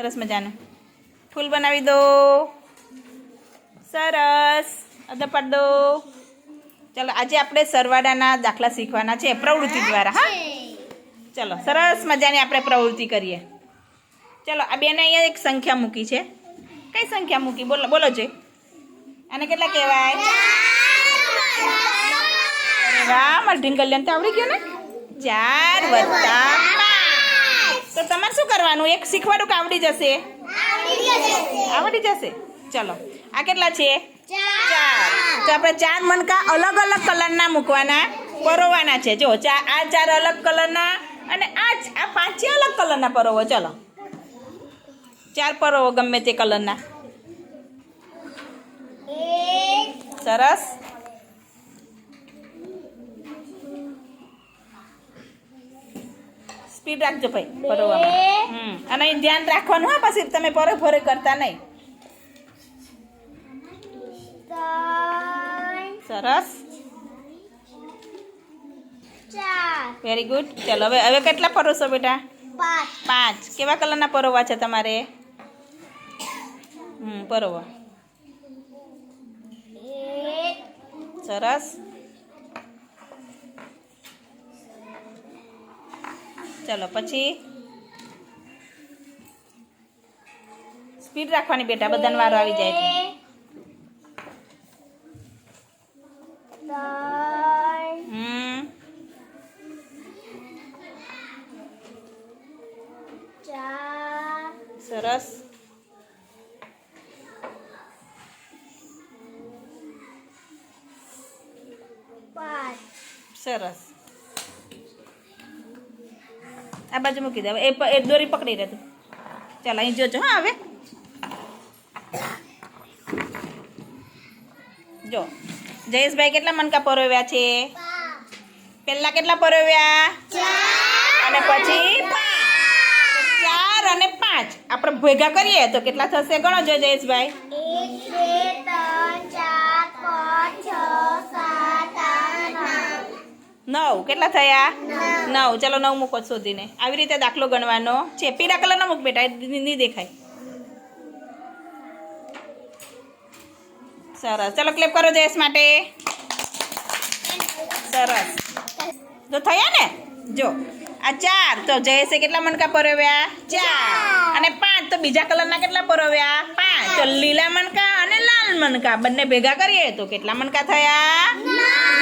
સરસ મજાનું. ફૂલ બનાવી દો. સરસ. અદા પાડ દો. ચાલો, આજે આપણે સરવાડાના દાખલા શીખવાના છે પ્રવૃત્તિ દ્વારા, હા? ચલો, સરસ મજાની આપણે પ્રવૃત્તિ કરીએ. ચલો, આ બેને અહીંયા એક સંખ્યા મૂકી છે. કઈ સંખ્યા મૂકી? બોલો બોલો જે. આને કેટલા કહેવાય? અરે વાહ કલ્યાણ તો આવડી ગયો ને ચાર વત્તા તો તમારે શું કરવાનું? એક શીખવાડું કે આવડી જશે? આવડી જશે. ચલો આ કેટલા છે? ચાર. તો આપણે ચાર મણકા અલગ અલગ કલરના મૂકવાના પરોવાના છે. જો ચાર આ ચાર અલગ કલરના અને આ આ પાંચ અલગ કલરના પરોવો. ચલો. ચાર પરોવો ગમે તે કલરના. સરસ. સ્પીડ રાખજો ભાઈ પરોવામાં. હમ અને ધ્યાન રાખવાનું હા પછી તમે પરો ફરે કરતા નહીં. સરસ. વેરી ગુડ ચલો હવે હવે કેટલા પરોસો બેટા? પાંચ. કેવા કલરના પરોવા છે તમારે? હમ પરોવા. સરસ. ચલો પછી સ્પીડ રાખવાની બેટા બધાને વારો આવી જાય સરસ. સરસ. આ બાજુ મૂકી દે. હવે એ એ દોરી પકડી રહે ચાલો ચાલ અહીં જોજો હા હવે. જો. જયેશભાઈ કેટલા મણકા પરોવ્યા છે? પહેલા કેટલા પરોવ્યા? અને પછી? ચાર અને પાંચ. આપણે ભેગા કરીએ તો કેટલા થશે? ગણો જો જયેશભાઈ. નવ. કેટલા થયા? નવ. ચલો નવ મૂકો શોધીને. આવી રીતે દાખલો ગણવાનો છે. પીળા કલરનો મૂક બેટા નહીં દેખાય. સરસ. ચલો ક્લેપ કરો જયેશ માટે. સરસ. તો થયા ને? જો. આ ચાર. તો જયેશે કેટલા મણકા પરોવ્યા? ચાર. અને પાંચ. તો બીજા કલરના કેટલા પરોવ્યા? પાંચ. તો લીલા મણકા અને લાલ મણકા. બંને ભેગા કરીએ તો કેટલા મણકા થયા?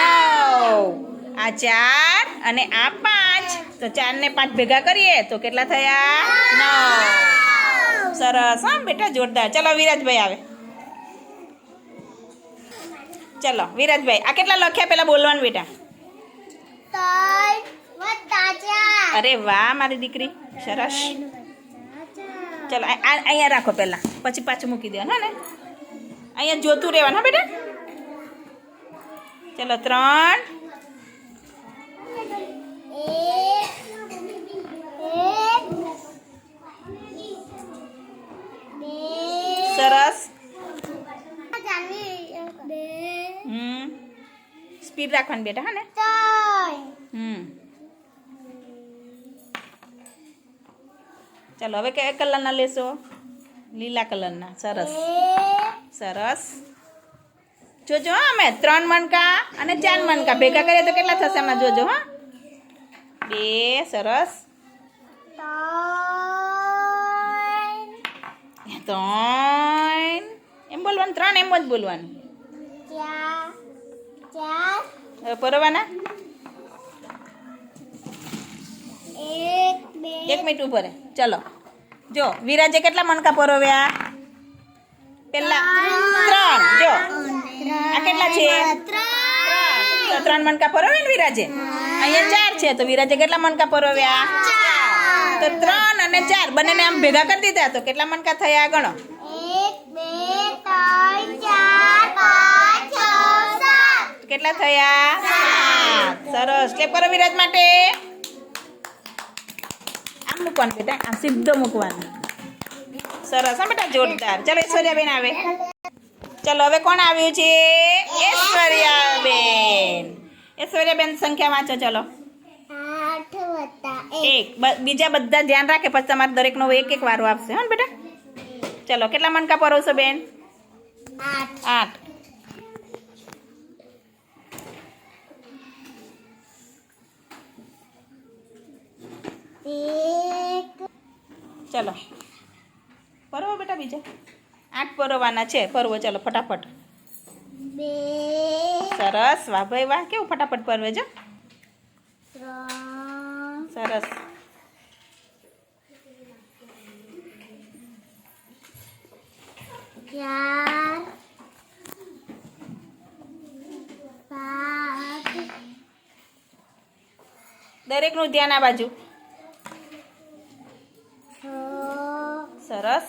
નવ. આ ચાર અને આ પાંચ. તો ચાર ને પાંચ ભેગા કરીએ તો કેટલા થયા? નવ. સરસ હા બેટા જોરદાર. ચલો વિરાજભાઈ આવે. ચલો વિરાજભાઈ આ કેટલા લખ્યા પેલા બોલવાનું બેટા? અરે વાહ મારી દીકરી. સરસ. ચલો અહીંયા રાખો પહેલાં પછી પાછું મૂકી દેવાનું હા ને? અહીંયા જોતું રહેવાનું હા બેટા? ચલો ત્રણ. સરસ હમ સ્પીડ રાખવાની બેટા હા ને હમ ચાલો હવે કયા કલરના લેશો લીલા કલરના સરસ સરસ જોજો હા અમે ત્રણ મણકા અને ચાર મણકા ભેગા કરીએ તો કેટલા થશે એમાં જોજો હા બે સરસ. ત્રણ. એમ બોલવાનું ત્રણ એમ જ બોલવાનું. હવે પરવાના? એક મિનિટ ઉપર ચલો. જો વિરાજે કેટલા મણકા પરોવ્યા? પેલા ત્રણ. જો. આ કેટલા છે? ત્રણ. તો ત્રણ મણકા પરોવે ને વિરાજે. અહીંયા ચાર છે તો વિરાજે કેટલા મણકા પરોવ્યા? તો ત્રણ અને ચાર બંનેને આમ ભેગા કરી દીધા તો કેટલા મણકા થયા ગણો? કેટલા થયા? સરસ. કે કરો વિરાજ માટે. આમ મૂકવાનું બેટા આમ સીધો મૂકવાનું. સરસ. હા બેટા જોરદાર. ચાલો ઐશ્વર્યાબેન આવે. ચલો હવે કોણ આવ્યું છે? ઐશ્વર્યાબેન. ઐશ્વર્યાબેન સંખ્યા વાંચો ચલો. એક. બીજા બધા ધ્યાન રાખે પછી તમારે દરેકનો એક એક વારો આપશે હા બેટા? ચલો કેટલા મણકા પરોવશો બેન? આઠ. ચલો. પરોવો બેટા બીજા. આઠ પરોવાના છે. પરવો ચાલો ફટાફટ. સરસ. વાહ ભાઈ વાહ. કેવું ફટાફટ પરવે જો સરસ. દરેકનું ધ્યાન આ બાજુ. સરસ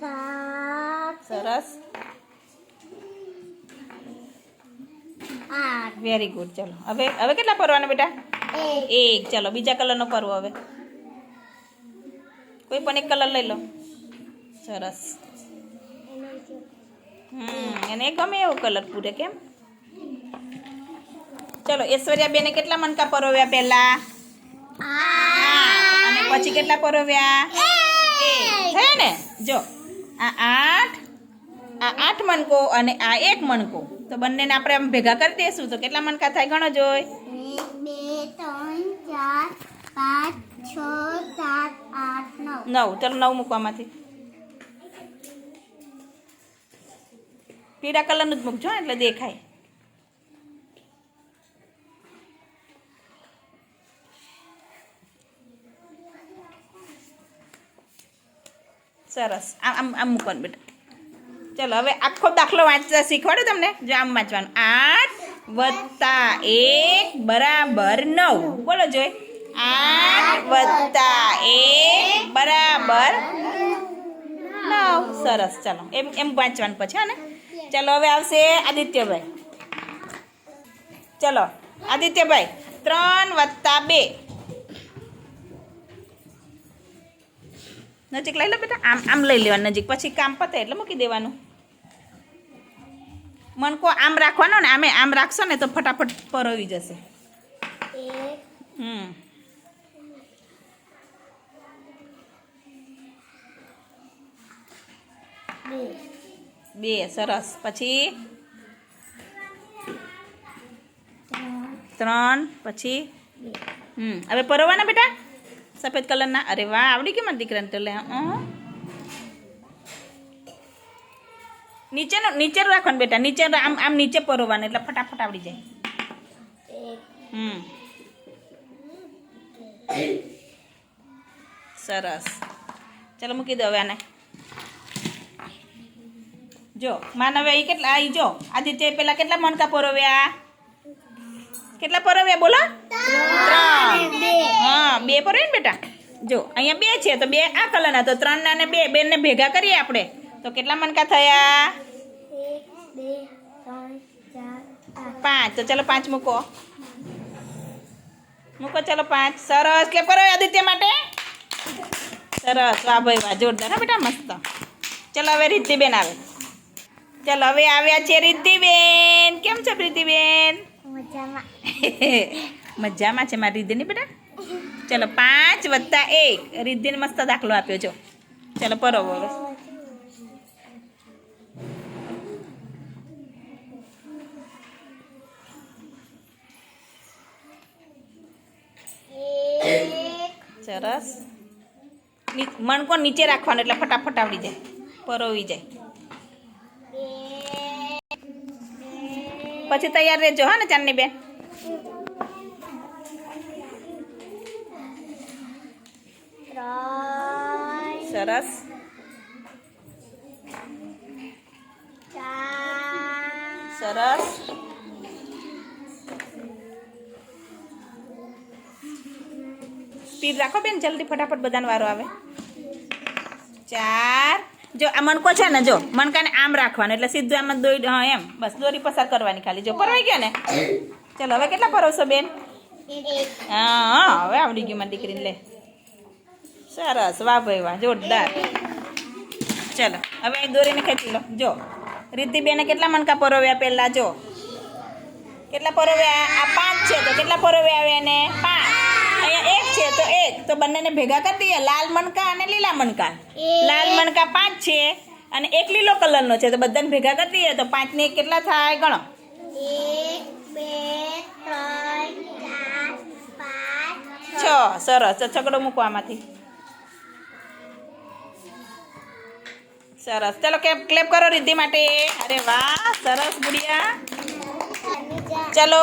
સાત સરસ. વેરી ગુડ ચલો હવે હવે કેટલા પરવાના બેટા? એક. ચલો બીજા કલરનો પરવો હવે. કોઈ પણ એક કલર લઈ લો. સરસ. હમ એને ગમે એવો કલર પૂરે કેમ? ચલો ઐશ્વર્યા બેને કેટલા મણકા પરોવ્યા પહેલા? અને પછી કેટલા પરોવ્યા? થયા ને? જો આ આઠ આ આઠ મણકો અને આ એક મણકો. તો બંનેને આપણે આમ ભેગા કરી દઈશું તો કેટલા મણકા થાય ગણો જોઈ? બે ત્રણ ચાર પાંચ છ સાત આઠ નવ. નવ. ચાલો નવ મૂકવામાંથી પીળા કલરનું જ મૂકજો એટલે દેખાય. સરસ. આમ આમ મૂકવાનું બેટા. ચલો, હવે આખો દાખલો વાંચતા શીખવાડું તમને, જો આમ વાંચવાનું. આઠ વત્તા એક બરાબર નવ. બોલો, જોઈ. આઠ વત્તા એક બરાબર નવ. સરસ, ચાલો. એમ એમ વાંચવાનું પછી, હા ને? ચાલો, હવે આવશે આદિત્યભાઈ. ચલો, આદિત્યભાઈ, ત્રણ વત્તા બે. નજીક લઈ લો બેટા. આમ આમ લઈ લેવાનું નજીક. પછી કામ પતે એટલે મૂકી દેવાનું. મણકો આમ રાખવાનો ને આમે આમ રાખશો ને તો ફટાફટ પરોવી જશે. હમ. બે. સરસ. પછી? ત્રણ. પછી? હમ. હવે પરોવાના બેટા? સફેદ કલરના. અરે વાહ આવડી મારા દીકરાને તો લે. અહં. નીચેનું નીચે રાખવાનું બેટા, નીચે આમ આમ નીચે પરવાનું, એટલે ફટાફટ આવડી જાય. હમ. સરસ. ચાલો મૂકી દો હવે આને. જો માનવે અહીં કેટલા અહીં જો આદિત્ય પેલા કેટલા મણકા પરોવ્યા? કેટલા પરોવ્યા બોલો? હા, બે પરોવ્યા ને બેટા? જો, અહીંયા બે છે, તો બે આ કલરના તો ત્રણ ને બે બેને ભેગા કરીએ આપણે. તો કેટલા મણકા થયા? પાંચ. તો ચાલો પાંચ મૂકો. મૂકો ચાલો પાંચ. સરસ. કે કરો આદિત્ય માટે? સરસ. વાહ ભાઈ વાહ. જોરદાર. હા બેટા મસ્ત. ચાલો હવે રિદ્ધિબેન આવે. ચાલો હવે આવ્યા છે રિદ્ધિબેન. કેમ છે પ્રીતિબેન મજામાં. મજામાં છે મારી રિદ્ધિની બેટા? ચાલો પાંચ વત્તા એક. રિદ્ધિને મસ્ત દાખલો આપ્યો છો ચાલો પરોવો હવે. સરસ. મણકો નીચે રાખવાનો એટલે ફટાફટ આવડી જાય. પરોવી જાય. પછી તૈયાર રહેજો હા ને ચાંદની બેન સરસ. સરસ. સ્પીડ રાખો બેન, જલ્દી ફટાફટ બધાનો વારો આવે. ચાર. જો, આ મણકો છે ને, જો, મણકાને આમ રાખવાનો, એટલે સીધું આમ દોરી હા, એમ. બસ, દોરી પસાર કરવાની ખાલી. જો પરવાઈ ગયા ને? ચાલો, હવે કેટલા પરોવશો બેન? હા હા, હવે આવડી ગયું મારી દીકરીને, લે. સરસ, વાહ ભાઈ, વાહ, જોરદાર. ચલો, હવે અહીં દોરીને ખેંચી લો. જો, રિદ્ધિબેને કેટલા મણકા પરોવ્યા પહેલાં, જો? કેટલા પરોવ્યા? આ પાંચ છે, તો કેટલા પરોવ્યા આવે એને? પાંચ. અહીંયા એક છે તો એક. તો બંનેને ભેગા કરી દઈએ. લાલ મણકા અને લીલા મણકા. લાલ મણકા પાંચ છે અને એક લીલો કલરનો છે. તો બધાને ભેગા કરી દઈએ. તો પાંચ ને કેટલા થાય? ગણો. છ. સરસ. છગડો છકડો મૂકો આમાંથી. સરસ. ચલો કેપ ક્લેપ કરો રિદ્ધિ માટે. અરે વાહ સરસ ગુડિયા. ચલો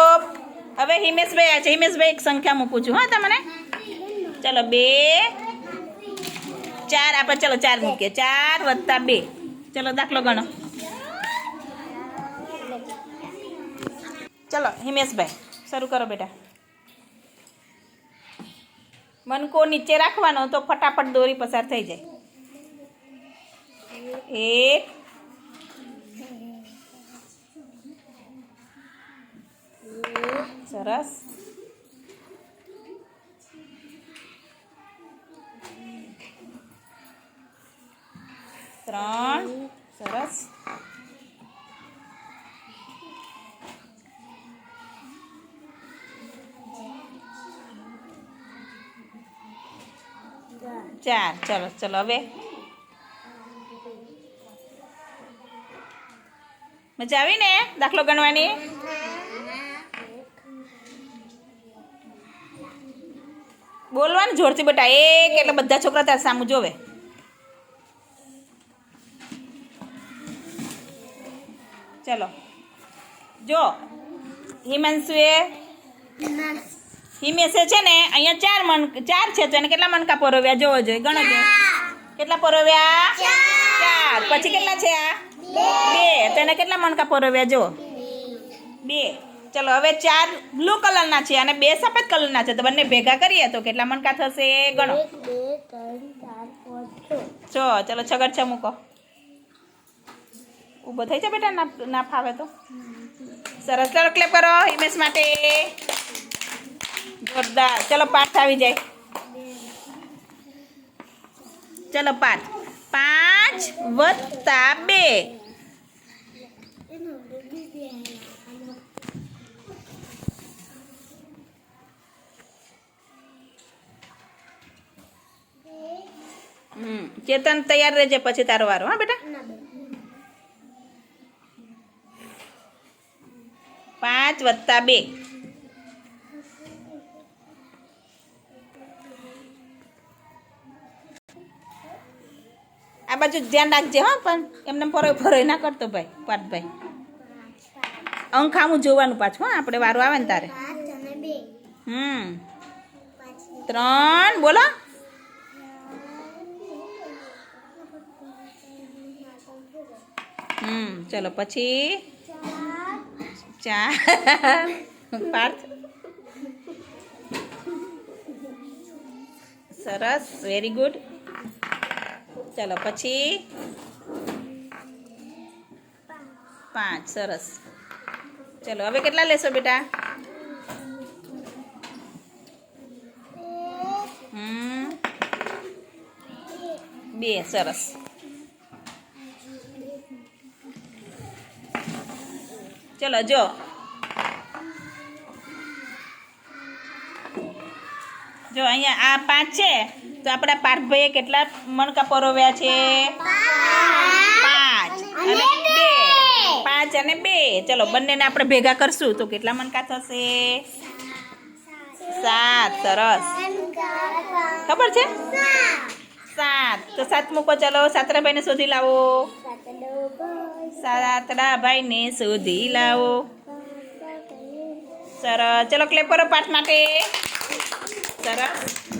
હવે હિમેશભાઈ આ છે. હિમેશભાઈ એક સંખ્યા મૂકું છું હા, તમને? ચલો, બે, ચાર, આપણે ચલો ચાર મૂકીએ. ચાર વત્તા બે. ચલો, દાખલો ગણો. ચલો, હિમેશભાઈ, શરૂ કરો બેટા. મનકો નીચે રાખવાનો તો ફટાફટ દોરી પસાર થઈ જાય. એક સરસ. ત્રણ. સરસ. ચાર. ચલો ચલો હવે. મજા આવી ને દાખલો ગણવાની? જોરથી બેટા, એક એટલે બધા છોકરા તાર સામું જોવે. ચલો. જો, હિમાંશુએ હિમેશે છે ને અહીંયા ચાર મણ ચાર છે તો એને કેટલા મણકા પરોવ્યા? જોવો જોઈએ, ગણો જોઈએ. કેટલા પરોવ્યા? ચાર. પછી કેટલા છે આ? બે. તો એને કેટલા મણકા પરોવ્યા? જો. બે. ચલો હવે ચાર બ્લુ કલરના છે અને બે સફેદ કલરના છે. તો બંને ભેગા કરીએ તો કેટલા મણકા થશે? ગણો. પાંચ છ. ચલો છગડ છે મૂકો. ઊભો થઈ જાય બેટા ના ફાવે તો. સરસ ચલો ક્લેપ કરો હિમેશ માટે. જોરદાર. ચલો પાઠ આવી જાય. ચલો પાઠ. પાંચ વત્તા બે હમ ચેતન તૈયાર રહેજે પછી તારો વારો હા બેટા? પાંચ વત્તા બે. આ બાજુ ધ્યાન રાખજે હા પણ એમને ફરોય ફરોય ના કરતો ભાઈ પાર્થભાઈ. અંક આમું જોવાનું પાછું હા આપણે વારો આવે ને તારે. હમ. ત્રણ બોલો. હમ, ચલો પછી? ચાર. પાર્થ? સરસ વેરી ગુડ ચલો પછી? પાંચ, સરસ. ચલો, હવે કેટલા લેશો બેટા? બે, સરસ. ચલો જો. જો અહીંયા આ પાંચ છે. તો આપણા પાર્થભાઈએ કેટલા મણકા પરોવ્યા છે? પાંચ. અને બે. પાંચ અને બે. ચલો બંનેને આપણે ભેગા કરશું. તો કેટલા મણકા થશે? સાત. સરસ. ખબર છે? સાત. તો સાત મૂકો ચલો. સાતરાભાઈને શોધી લાવો. સાતરાભાઈને શોધી લાવો. સરસ. ચલો ક્લેપ કરો પાઠ માટે. સરસ.